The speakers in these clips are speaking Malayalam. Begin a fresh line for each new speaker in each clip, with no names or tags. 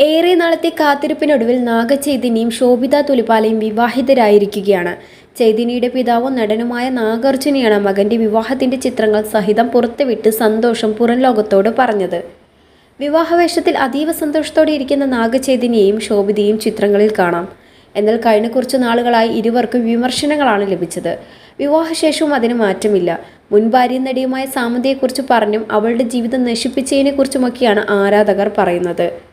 ഏറെ നാളത്തെ കാത്തിരിപ്പിനൊടുവിൽ നാഗചൈതന്യയും ശോഭിത തുലിപാലയും വിവാഹിതരായിരിക്കുകയാണ്. ചൈതന്യയുടെ പിതാവും നടനുമായ നാഗാർജുനയാണ് മകന്റെ വിവാഹത്തിന്റെ ചിത്രങ്ങൾ സഹിതം പുറത്തുവിട്ട് സന്തോഷം പുറം ലോകത്തോട് പറഞ്ഞത്. വിവാഹവേഷത്തിൽ അതീവ സന്തോഷത്തോടെ ഇരിക്കുന്ന നാഗചൈതന്യയും ശോഭിതയും ചിത്രങ്ങളിൽ കാണാം. എന്നാൽ കഴിഞ്ഞ കുറച്ച് നാളുകളായി ഇരുവർക്കും വിമർശനങ്ങളാണ് ലഭിച്ചത്. വിവാഹശേഷവും അതിന് മാറ്റമില്ല. മുൻ ഭാര്യ നടിയുമായ സാമന്തയെക്കുറിച്ച് പറഞ്ഞും അവളുടെ ജീവിതം നശിപ്പിച്ചതിനെക്കുറിച്ചുമൊക്കെയാണ് ആരാധകർ പറയുന്നത്.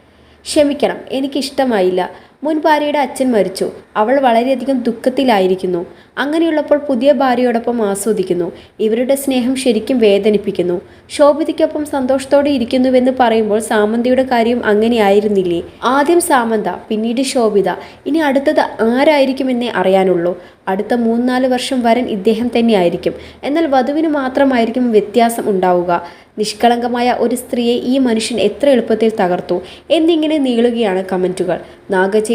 ക്ഷമിക്കണം. എനിക്കിഷ്ടമായില്ല. മുൻ ഭാര്യയുടെ അച്ഛൻ മരിച്ചു. അവൾ വളരെയധികം ദുഃഖത്തിലായിരിക്കുന്നു. അങ്ങനെയുള്ളപ്പോൾ പുതിയ ഭാര്യയോടൊപ്പം ആസ്വദിക്കുന്നു. ഇവരുടെ സ്നേഹം ശരിക്കും വേദനിപ്പിക്കുന്നു. ശോഭിതയ്ക്കൊപ്പം സന്തോഷത്തോടെ ഇരിക്കുന്നുവെന്ന് പറയുമ്പോൾ സാമന്തയുടെ കാര്യം അങ്ങനെയായിരുന്നില്ലേ ആദ്യം സാമന്ത പിന്നീട് ശോഭിത. ഇനി അടുത്തത് ആരായിരിക്കുമെന്നേ അറിയാനുള്ളൂ. അടുത്ത മൂന്നാൽ വർഷം വരൻ ഇദ്ദേഹം തന്നെയായിരിക്കും. എന്നാൽ വധുവിന് മാത്രമായിരിക്കും വ്യത്യാസം ഉണ്ടാവുക. നിഷ്കളങ്കമായ ഒരു സ്ത്രീയെ ഈ മനുഷ്യൻ എത്ര എളുപ്പത്തിൽ തകർത്തു എന്നിങ്ങനെ നീളുകയാണ് കമന്റുകൾ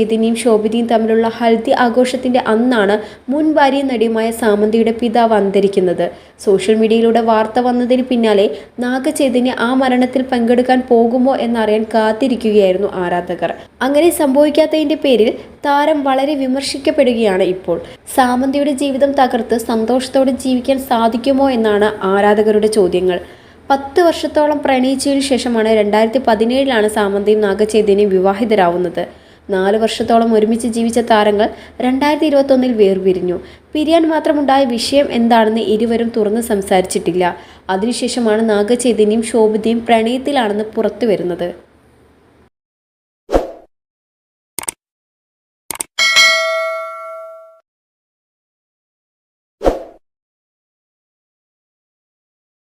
നാഗചൈതന്യയും ശോഭിതയും തമ്മിലുള്ള ഹൽദി ആഘോഷത്തിന്റെ അന്നാണ് മുൻ ഭാര്യ നടിയുമായ സാമന്തയുടെ പിതാവ് അന്തരിക്കുന്നത്. സോഷ്യൽ മീഡിയയിലൂടെ വാർത്ത വന്നതിന് പിന്നാലെ നാഗചൈതന്യ ആ മരണത്തിൽ പങ്കെടുക്കാൻ പോകുമോ എന്നറിയാൻ കാത്തിരിക്കുകയായിരുന്നു ആരാധകർ. അങ്ങനെ സംഭവിക്കാത്തതിന്റെ പേരിൽ താരം വളരെ വിമർശിക്കപ്പെടുകയാണ് ഇപ്പോൾ. സാമന്തിയുടെ ജീവിതം തകർത്ത് സന്തോഷത്തോടെ ജീവിക്കാൻ സാധിക്കുമോ എന്നാണ് ആരാധകരുടെ ചോദ്യങ്ങൾ. പത്ത് വർഷത്തോളം പ്രണയിച്ചതിനു ശേഷമാണ് രണ്ടായിരത്തി പതിനേഴിലാണ് സാമന്തയും നാഗചൈതന്യയും വിവാഹിതരാവുന്നത്. നാല് വർഷത്തോളം ഒരുമിച്ച് ജീവിച്ച താരങ്ങൾ രണ്ടായിരത്തി ഇരുപത്തൊന്നിൽ വേർപിരിഞ്ഞു. പിരിയാൻ മാത്രമുണ്ടായ വിഷയം എന്താണെന്ന് ഇരുവരും തുറന്ന് സംസാരിച്ചിട്ടില്ല. അതിനുശേഷമാണ് നാഗചൈതന്യം ശോഭിതയും പ്രണയത്തിലാണെന്ന് പുറത്തു വരുന്നത്